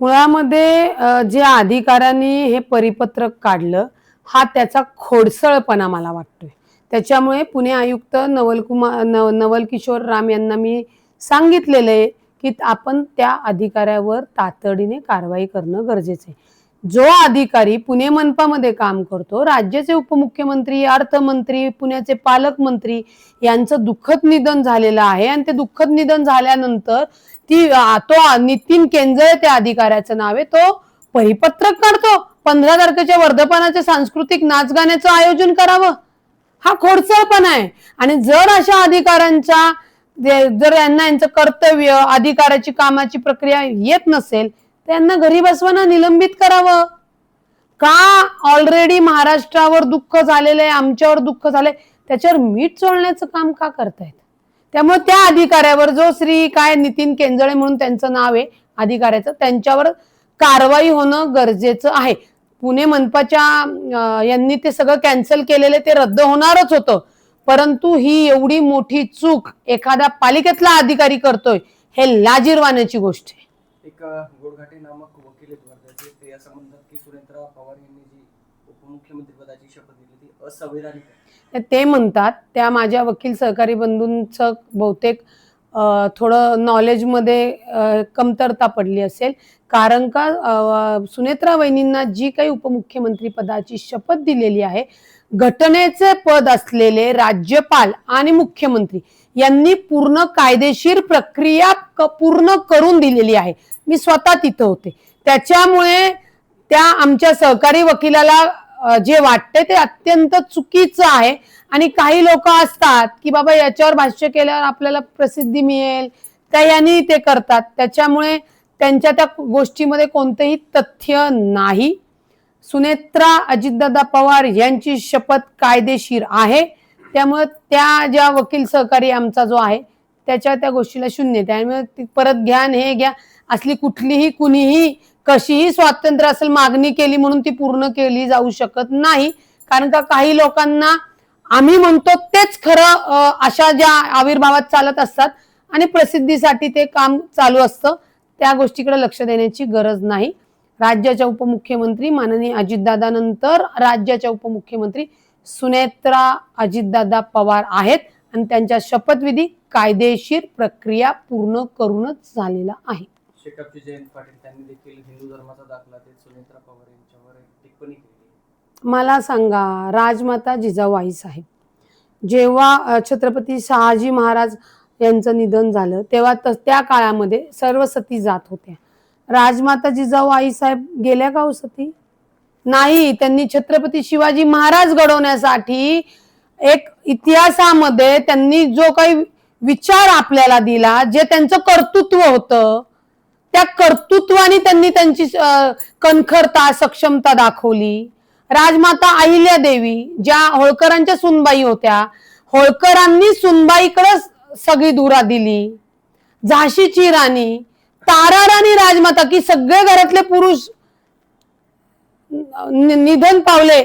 मुळामध्ये जे अधिकाऱ्यांनी हे परिपत्रक काढलं हा त्याचा खोडसळपणा मला वाटतोय. त्याच्यामुळे पुणे आयुक्त नवल कुमार नव नवल किशोर राम यांना मी सांगितलेलं आहे की आपण त्या अधिकाऱ्यावर तातडीने कारवाई करणं गरजेचं आहे. जो अधिकारी पुणे मनपामध्ये काम करतो राज्याचे उपमुख्यमंत्री अर्थमंत्री पुण्याचे पालकमंत्री यांचं दुःखद निधन झालेलं आहे आणि ते दुःखद निधन झाल्यानंतर ती तो नितीन केंजळे त्या अधिकाऱ्याचं नाव आहे तो परिपत्रक काढतो. पंधरा तारखेच्या वर्धपानाचे सांस्कृतिक नाच गाण्याचं आयोजन करावं. हा खोडसळपणा आहे. आणि जर अशा अधिकाऱ्यांच्या जर यांना यांचं कर्तव्य अधिकाराची कामाची प्रक्रिया येत नसेल त्यांना घरी बसवाना निलंबित करावं. का ऑलरेडी महाराष्ट्रावर दुःख झालेलं आहे आमच्यावर दुःख झालंय? त्याच्यावर मीठ चोळण्याचं काम का करतायत? त्यामुळे त्या अधिकाऱ्यावर जो श्री काय नितीन केंजळे म्हणून त्यांचं नाव आहे अधिकाऱ्याचं त्यांच्यावर कारवाई होणं गरजेचं आहे. पुणे मनपाच्या यांनी ते सगळं कॅन्सल केलेले ते रद्द होणारच होतं. परंतु ही एवढी मोठी चूक एखाद्या पालिकेतला अधिकारी करतोय हे लाजीरवाण्याची गोष्ट आहे. एक गोडघाटे नामक वकील आहेत वर्ध्याचे. ते असं म्हणतात की सुरेंद्र पवार यांनी जी उपमुख्यमंत्री पदाची शपथ घेतली ती असंवैधानिक ते म्हणतात त्या माझ्या वकील सहकारी बंधूंचं बहुतेक थोडं नॉलेजमध्ये कमतरता पडली असेल. कारण का सुनेत्रा वहिनींना जी काही उपमुख्यमंत्री पदाची शपथ दिलेली आहे घटनेचे पद असलेले राज्यपाल आणि मुख्यमंत्री यांनी पूर्ण कायदेशीर प्रक्रिया पूर्ण करून दिलेली आहे. मी स्वतः तिथं होते. त्याच्यामुळे त्या आमच्या सहकारी वकिलाला जे वाटते ते अत्यंत चुकीचं आहे. आणि काही लोक असतात की बाबा याच्यावर भाष्य केल्यावर आपल्याला प्रसिद्धी मिळेल. त्या यांनी ते करतात. त्याच्यामुळे त्यांच्या त्या गोष्टीमध्ये कोणतंही तथ्य नाही. सुनेत्रा अजितदादा पवार यांची शपथ कायदेशीर आहे. त्यामुळे त्या ज्या वकील सहकारी आमचा जो आहे त्याच्या त्या गोष्टीला शून्य त्यामुळे परत घ्या हे घ्या. असली कुठलीही कुणीही कशीही स्वातंत्र्य असेल मागणी केली म्हणून ती पूर्ण केली जाऊ शकत नाही. कारण का काही लोकांना आम्ही म्हणतो तेच खरं अशा ज्या आविर्भावात चालत असतात आणि प्रसिद्धीसाठी ते काम चालू असतं त्या गोष्टीकडे लक्ष देण्याची गरज नाही. राज्याच्या उपमुख्यमंत्री माननीय अजितदादानंतर राज्याच्या उपमुख्यमंत्री सुनेत्रा अजितदादा पवार आहेत आणि त्यांच्या शपथविधी कायदेशीर प्रक्रिया पूर्ण करूनच झालेला आहे. शेकापचे जयंत पाटील त्यांनी देखील हिंदू धर्माचा दाखला देत सुनेत्रा पवार यांच्यावर एक टिप्पणी केली. मला सांगा राजमाता जिजाबाई साहेब जेव्हा छत्रपती शहाजी महाराज यांचं निधन झालं तेव्हा त्या काळामध्ये सर्व सती जात होत्या. राजमाता जिजाऊ साहेब गेल्या का हो सती? नाही त्यांनी छत्रपती शिवाजी महाराज घडवण्यासाठी एक इतिहासामध्ये त्यांनी जो काही विचार आपल्याला दिला जे त्यांचं कर्तृत्व होतं त्या कर्तृत्वाने त्यांनी त्यांची कणखरता सक्षमता दाखवली. राजमाता अहिल्या देवी ज्या होळकरांच्या सुनबाई होत्या होळकरांनी सुनबाईकडे सगळी धुरा दिली. झाशीची राणी तारा राणी राजमाता की सगळे घरातले पुरुष निधन पावले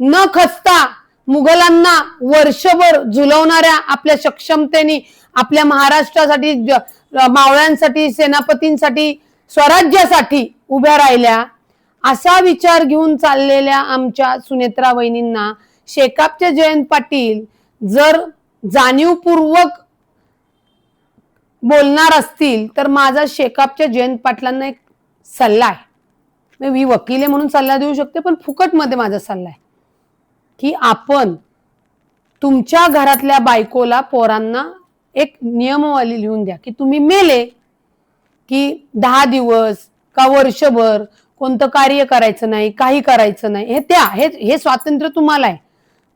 न खचता मुघलांना वर्षभर झुलवणाऱ्या आपल्या सक्षमतेने आपल्या महाराष्ट्रासाठी मावळ्यांसाठी सेनापतींसाठी स्वराज्यासाठी उभ्या राहिल्या. असा विचार घेऊन चाललेल्या आमच्या सुनेत्रा वहिनींना शेकापचे जयंत पाटील जर जाणीवपूर्वक बोलणार असतील तर माझा शेकापच्या जयंत पाटलांना एक सल्ला आहे. मी वकील आहे म्हणून सल्ला देऊ शकते पण फुकटमध्ये माझा सल्ला आहे. की आपण तुमच्या घरातल्या बायकोला पोरांना एक नियमवाली लिहून द्या की तुम्ही मेले की दहा दिवस का वर्षभर कोणतं कार्य करायचं नाही काही करायचं नाही हे त्या हे हे स्वातंत्र्य तुम्हाला आहे.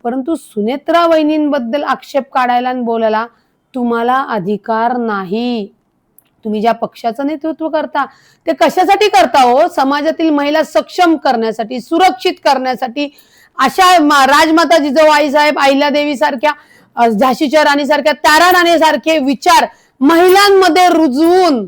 परंतु सुनेत्रा वहिनींबद्दल आक्षेप काढायला आणि बोलायला तुम्हाला अधिकार नाही. तुम्ही ज्या पक्षाचं नेतृत्व करता ते कशासाठी करता हो? समाजातील महिला सक्षम करण्यासाठी सुरक्षित करण्यासाठी अशा राजमाता जिजाऊ आईसाहेब अहिल्यादेवी सारख्या झाशीच्या राणीसारख्या तारा राणीसारखे विचार महिलांमध्ये रुजवून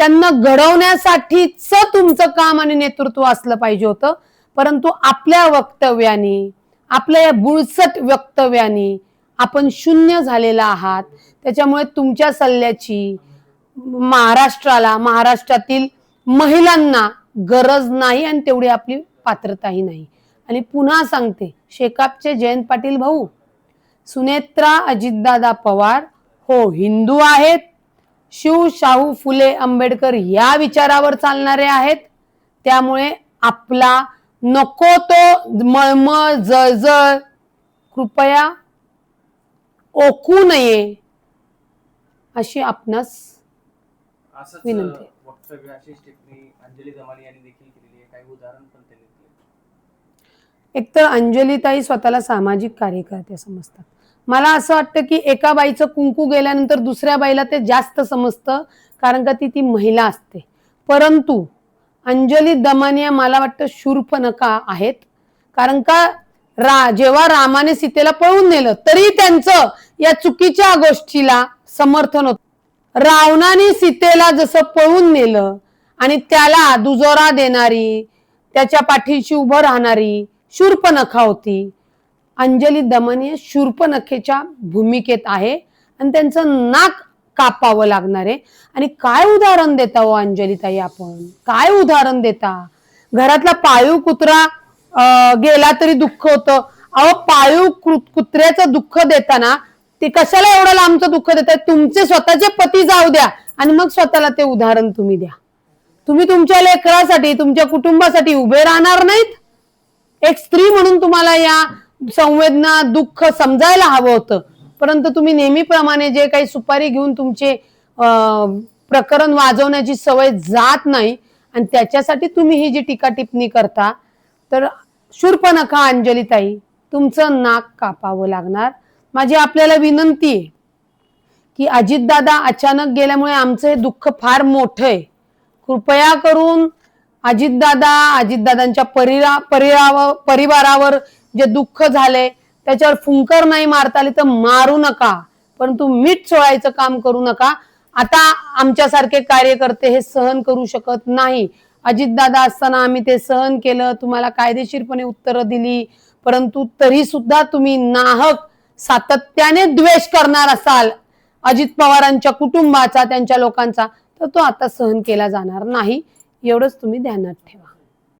त्यांना घडवण्यासाठीच तुमचं काम आणि नेतृत्व असलं पाहिजे होतं. परंतु आपल्या वक्तव्याने आपल्या या बुळसट वक्तव्याने आपण शून्य झालेला आहात. त्याच्यामुळे तुमच्या सल्ल्याची महाराष्ट्राला महाराष्ट्रातील महिलांना गरज नाही आणि तेवढी आपली पात्रताही नाही. आणि पुन्हा सांगते शेकापचे जयंत पाटील भाऊ सुनेत्रा अजितदादा पवार हो हिंदू आहेत. शिव शाहू फुले आंबेडकर या विचारावर चालणारे आहेत. त्यामुळे आपला नको तो मळमळ जळजळ कृपया ओकू नये अशी आपणास विनंती. वक्तव्य अशीच टिप्पणी अंजली दमानी यांनी देखील केलेली आहे. काही उदाहरण पण त्यांनी एक तर अंजलीताई स्वतःला सामाजिक कार्यकर्ते समजतात. मला असं वाटतं की एका बाईचं कुंकू गेल्यानंतर दुसऱ्या बाईला ते जास्त समजतं कारण का ती ती महिला असते. परंतु अंजली दमानिया मला वाटतं शूर्पणखा आहेत. कारण का रा जेव्हा रामाने सीतेला पळून नेलं तरी त्यांचं या चुकीच्या गोष्टीला समर्थन होत. रावणाने सीतेला जसं पळून नेलं आणि त्याला दुजोरा देणारी त्याच्या पाठीशी उभं राहणारी शूर्पनखा होती अंजली दमनीय शूर्पनखेच्या भूमिकेत आहे आणि त्यांचं नाक कापावं लागणार आहे. आणि काय उदाहरण देता हो अंजली ताई आपण? काय उदाहरण देता? घरातला पाळीव कुत्रा गेला तरी दुःख होतं. अहो पाळीव कुत्र्याचं दुःख देताना ते कशाला एवढं लांबचं दुःख देताय? तुमचे स्वतःचे पती जाऊ द्या आणि मग स्वतःला ते उदाहरण तुम्ही द्या. तुम्ही तुमच्या लेकरासाठी तुमच्या कुटुंबासाठी उभे राहणार नाहीत. एक स्त्री म्हणून तुम्हाला या संवेदना दुःख समजायला हवं होतं. परंतु तुम्ही नेहमीप्रमाणे जे काही सुपारी घेऊन तुमचे प्रकरण वाजवण्याची सवय जात नाही आणि त्याच्यासाठी तुम्ही ही जी टीका टिप्पणी करता तर शूर्पणखा अंजलीताई. तुमचं नाक कापावं लागणार. माझी आपल्याला विनंती आहे की अजितदादा अचानक गेल्यामुळे आमचं हे दुःख फार मोठं आहे. कृपया करून अजितदादा अजितदादांच्या परिरा परिराव परिवारावर जे दुःख झाले त्याच्यावर फुंकर नाही मारता आली तर मारू नका. परंतु मीठ सोळायचं काम करू नका. आता आमच्यासारखे कार्यकर्ते हे सहन करू शकत नाही. अजितदादा असताना आम्ही ते सहन केलं तुम्हाला कायदेशीरपणे उत्तरं दिली परंतु तरी सुद्धा तुम्ही नाहक सातत्याने द्वेष करणार असाल. अजित पवारांच्या कुटुंबाचा त्यांच्या लोकांचा तर तो आता सहन केला जाणार नाही. एवढंच तुम्ही ध्यानात ठेवा.